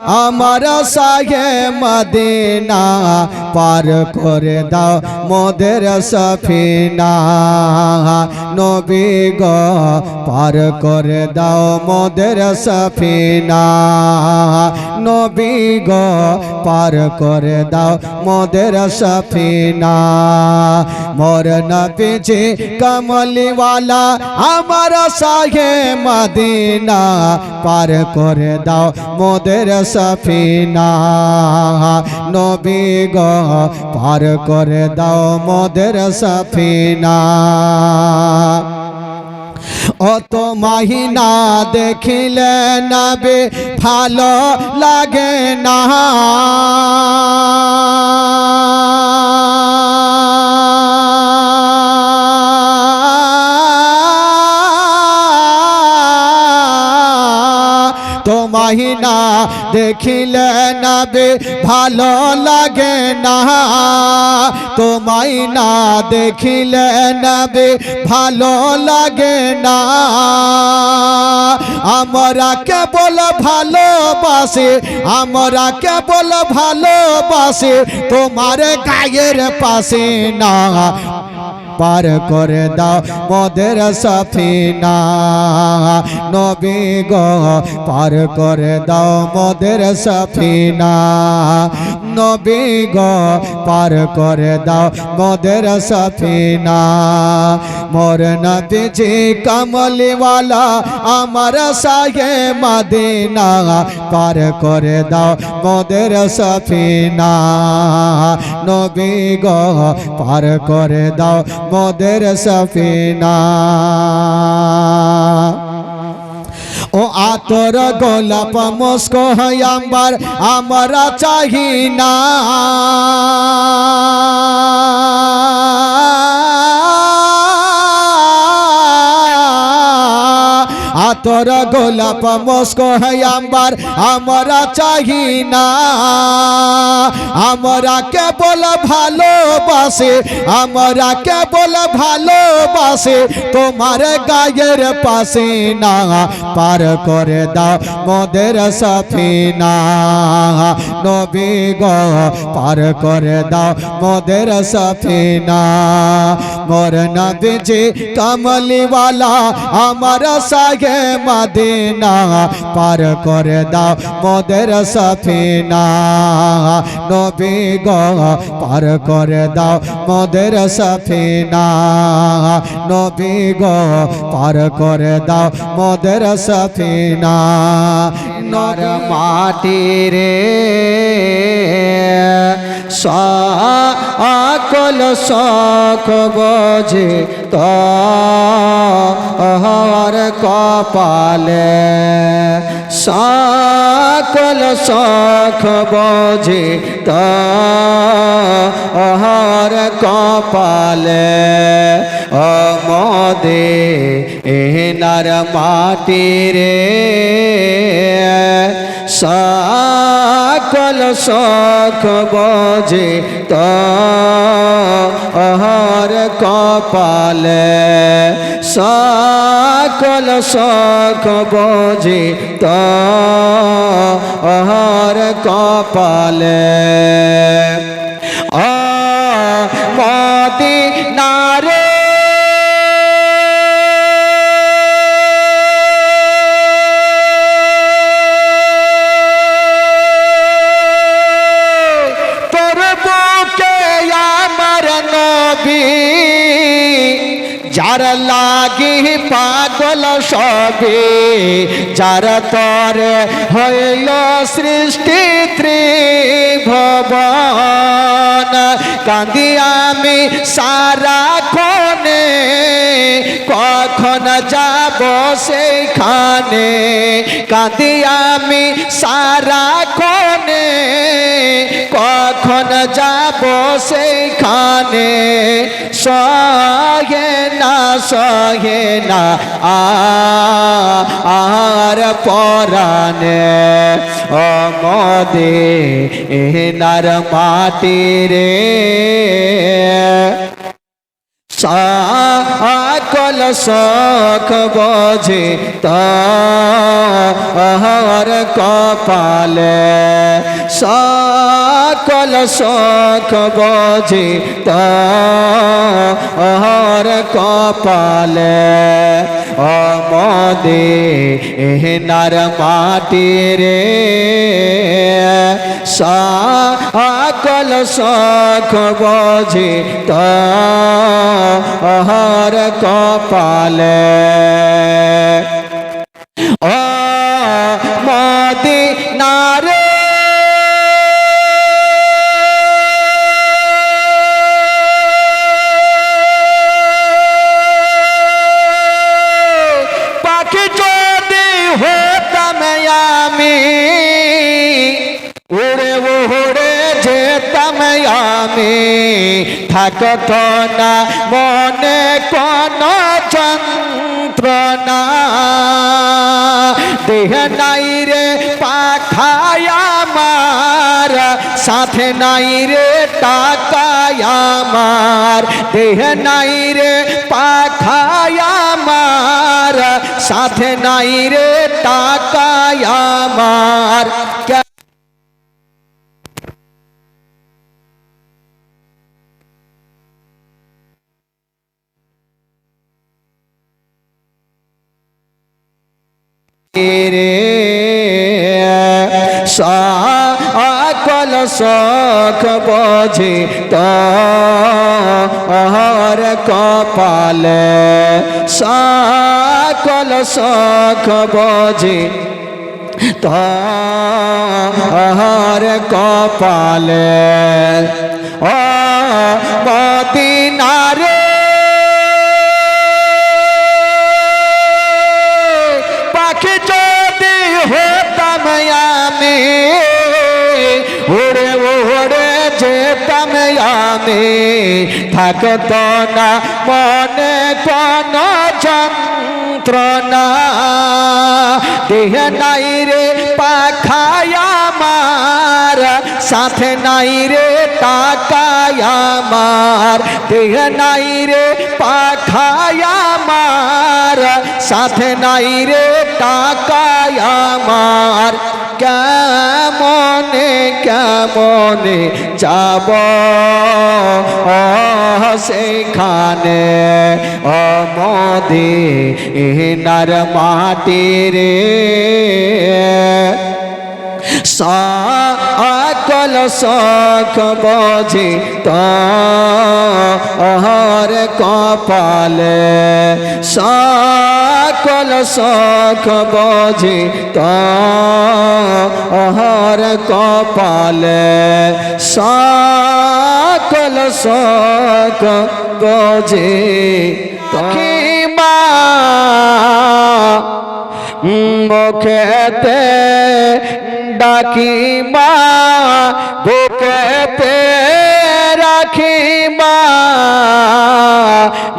আমার সাহে মদিনা পার করে দাও মোদের সফিনা নবী গো পার করে দাও মোদের সফিনা নবী গো পার করে দাও মোদের সফিনা মোর নবীজি কমলিওয়ালা আমার সাহে মদিনা পার করে দাও মোদের সফিনা। নবী গ, পার করে দাও মোদের সফিনা। অত মাহিনা দেখিলে নবে ভালো লাগে না। মাহিনা দেখিলে নবে ভালো লাগে না। তো মাইনা দেখিলে নবে ভালো লাগে না। আমরা কেবল ভালোবাসে, আমরা কেবল ভালোবাসে, তোমার গায়ের পাশে না। পার করে দাও মদের সফিনা। নবী গো পার করে দাও মদের সফিনা। নবী গো, পার করে দাও মদের সফিনা। মোর নবীজি কমলিওয়ালা, আমার সাহে মদিনা। পার করে দাও মদের সফিনা। নবী গো, পার করে দাও মদের সফিনা। ও আতর গোলাপ মস্ক আম্বার আমরা চাহি না। আতর গোলাপ মস্ক আম্বার, আমরা চাহি না। আমরা কেবল ভালোবাসে, আমরা কেবল ভালোবাসে, তোমার গায়ের পাশে না পার করে দাও মদের সফিনা। নবী গো, পার করে দাও মদের সফিনা। মোর নবীজি কমলিওয়ালা, আমার সাগে মদিনা পার করে দাও মদের সফিনা। নবী গো, পার করে দাও মদের সফিনা। নবী গো, পার করে দাও মদের সফিনা। নর মাটি রে সকল শখ বোঝে তহর কপালে সকল শখ বোঝে তহর কপালে অমদে এনার মাটি রে সকল শখ বোঝে তহর কপালে সকল শখ বোঝে তহর কপালে। আ যার লাগি পাগল সবে, যার তর হইল সৃষ্টি ত্রিভুবন। কান্দি আমি সারা কোনে কখন যাব সেইখানে কাঁদি আমি সারা কোনে কখন যাব সেইখানে সহে না সহে না আর পরানে অমদে এনার মাটি রে সকল শখ বোঝে তাহার কপালে সকল শখ বোঝে তাহার কপালে অমদে এহনার মাটি রে। সকল সখ বোঝে তাহার কপালে। ও থাকত না মনে কোন যন্ত্রণা। দেহ নাই রে পাখায় আমার, সাথে নাই রে টাকায় আমার। দেহ নাই রে পাখায় আমার, সাথে নাই রে টাকায় আমার। কে- রে সকল শখ বোঝে তাহার কপালে সকল শখ বোঝে তাহার কপালে ও আমি থাকত না, মনে কোন যন্ত্রণা। দেহ নাই রে পাখায় আমার, সাথে নাই রে টাকায় আমার। দেহ নাই রে পাখায় আমার, সাথে নাই রে টাকায় আমার। কেমনে কেমনে যাব? সেখানে অমদে এনার মাটি রে সকল শখ বোঝে তাহার কপালে সকল শখ বোঝে তাহার কপালে সকল শখ বোঝে তখিমা মুখেতে ডাকিমা বুকেতে রাখি মা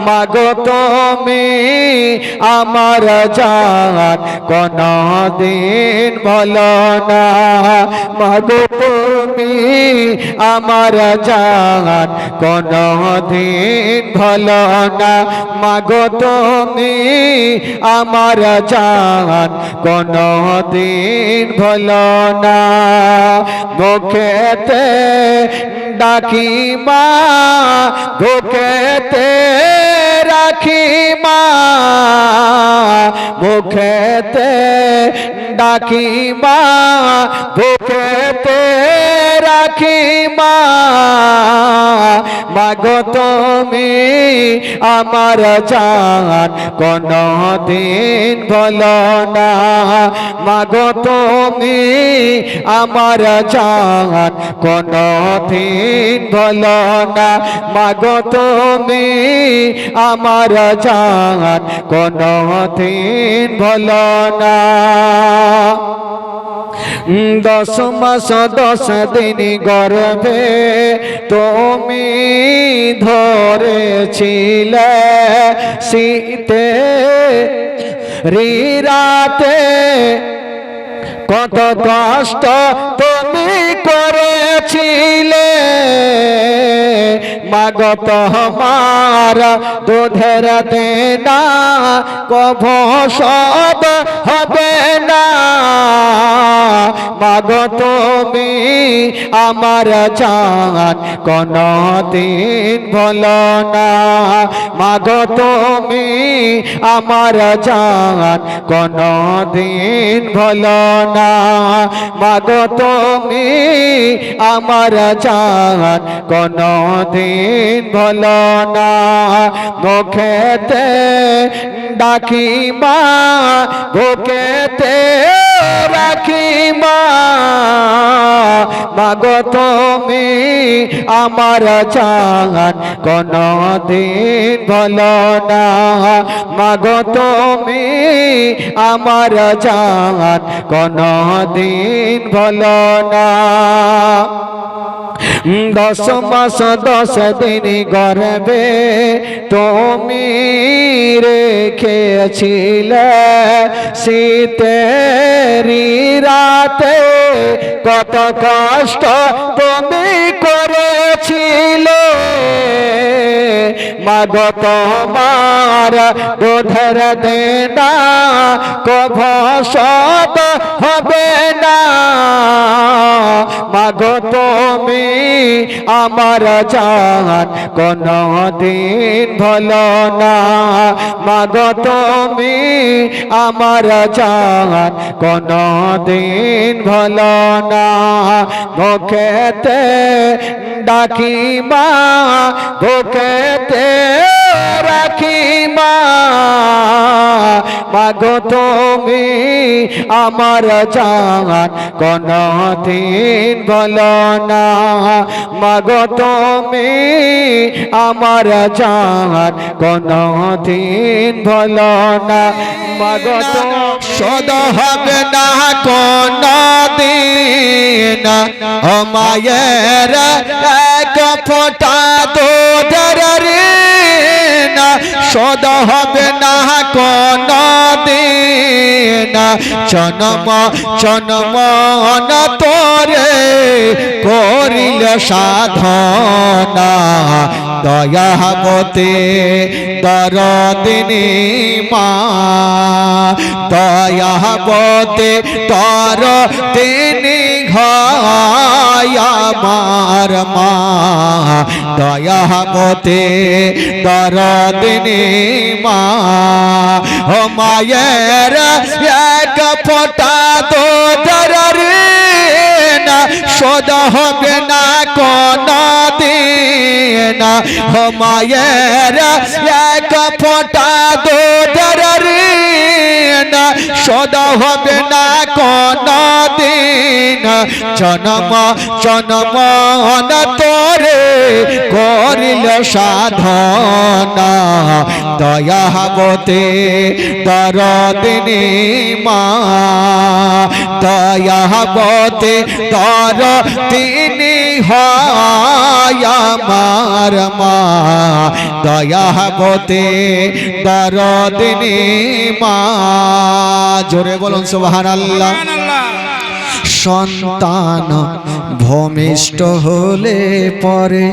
মাগো তুমি আমার জান কোন দিন বলো না। মাগো তুমি আমার জান কোন দিন ভালো না। মাগো তুমি আমার জান কোন দিন ভালো না। মুখেতে ডাকি মা বুকেতে রাখি মা মুখেতে ডাকি মা বুকেতে রাখি মা মাগো তুমি আমার জান কোন দিন বলো না। মাগো তুমি আমার জান কোন দিন বলো না। মাগো তুমি আমার জান কোন দিন ভালো না। দশ মাস দশ দিন গর্ভে তুমি ধরেছিল শীতে রিরাতে কত কষ্ট তুমি করেছিলে। মাগো তোমার দুধের দেনা কভ সব হবে না। মাগো তুমি আমার জান কোন দিন ভুলো না। মাগো তুমি আমার জান কোন দিন ভুলো না। মাগো তুমি আমার চান কোন দিন ভুলো না। মুখেতে ডাকি মা বুকেতে রাখি মাগত মাগো তুমি আমার চান কোন দিন বলো না। মাগো তুমি আমার চান কোন দিন বলো না। দশ মাস দশ দিন গর্বে তুমি রেখেছিলে। শীতেরি রাতে কত কষ্ট তুমি মাগ তোমার দুধের দেনা, কভ সব হবে না। মাগো তুমি আমার জান কোন দিন ভুলো না। মাগো তুমি আমার জান কোন দিন ভুলো না। মুখেতে ডাকি মা বুকেতে রাখি মা মাগো তুমি আমার জান কোন দিন বলো না। মাগো তুমি আমার জান কোন দিন বলো না। মাগো তো সদ হবে না কোন দিন ও মায়ের এক ফোটা দুধের ঋণ সদ হবে না কোন দিন জনম জনম না তোরে করিল সাধনা। দয়াবতে দরদিনী মা দয়াবতে তর তিনি ঘায়ামার মা। দয়াবতে দরদিনী মা। ও মায়ের এক ফোটা তো না সদ হবে না কোন দিন ও মায়ের এক ফোটা তো না সদ হবে না কোন দিন জনম জনম তোরে করিল সাধনা। দয়াবতে দরদিনী মা। দয়াবতে দর তিনি হয় আমার মা দয়া দয়াবতে দরদিনী মা। জোরে বলুন সুবহান আল্লাহ সন্তান ভূমিষ্ঠ হলে পরে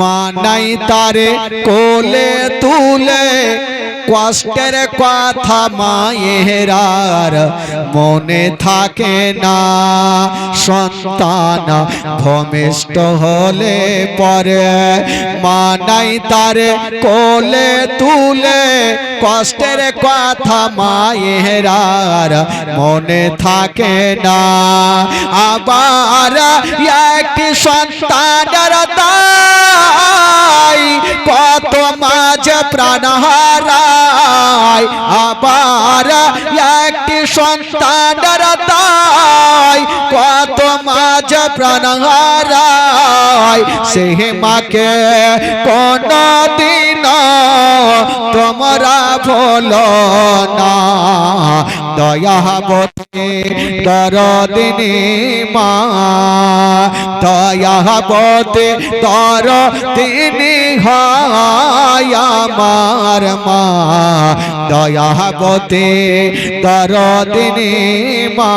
মানাই তারে কোলে তুলে কষ্টের কথা মায়েরার মনে থাকে না। সন্তান ভূমিষ্ঠ হলে পরে মানাই তারে কোলে তুলে। কষ্টের কথা মায়েরার মনে থাকে না। আবার এক সন্তানের তাই কত মাঝ প্রাণ হারায় আবার একটি সন্তানের তাই কত মাঝ প্রাণ হারায় সে মাকে কোন দিন তোমরা বলো না। দয়াবতী দরদিনী মা দয়াবতী দরদিনী হয় আমার মা দয়াবতী দরদিনী মা।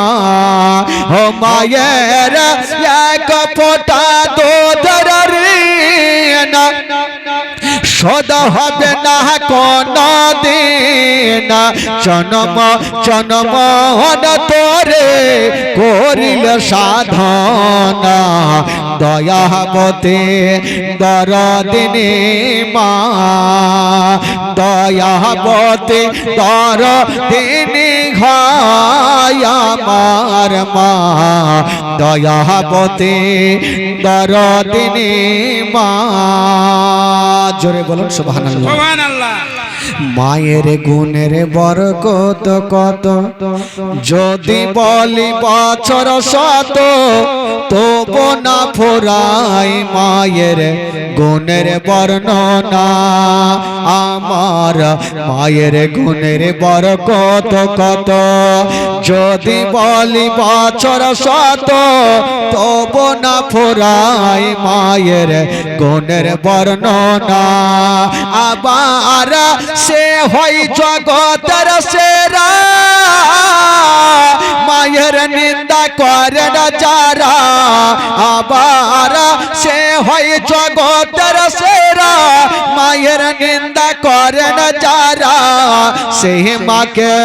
ও মায়ের এক ফোটা ঋণ দিন সদা হবে না, কোন দিন। জনম জনম তোরে করিল সাধনা। দয়াবতে দরদিনী মা। দয়াবতে দরদিনী ঘায় আমার মা। দয়াবতে দরদিনী মা। জোরে বলুন আল্লাহ মায়ের গুণের বরকত কত? যদি বলি বছর শত, তবু না ফোরাই মায়ের গুণের বর্ণনা। আমার মায়ের গুণের বরকত কত? যদি বলি বছর শত, তবু না ফোরাই মায়ের গুণের বর্ণনা। আবার সে হয় জগতের সেরা মায়ের নিন্দা করে না যারা আবার সে হয় জগতের সেরা মায়ের নিন্দা করে না যারা সেই মাকে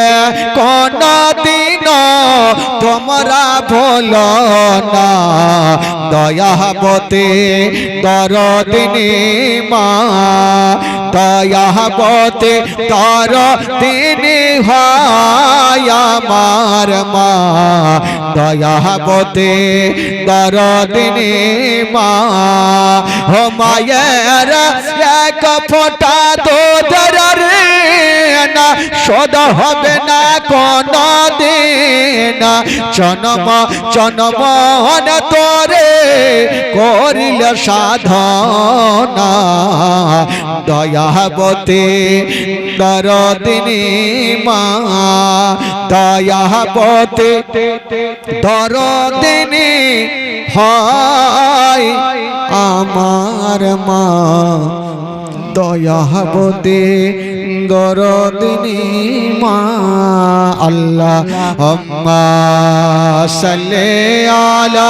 কোন দিন তোমরা ভোল না দয়াবতে দরদিনী মা দয়াবতে তর তিনি আমার মা। দয়াবতে দরদিনী মা। হো মায়ের এক ফোটা তো রে না শোধ হবে না, কোন দিন। জনম জনম তোরে, করিল সাধনা। দয়াবতে দরদিনী মা, দয়াবতে দরদিনী হয় আমার মা। দয়াবতে দরদিনী মা আল্লাহ সাল্লে আলা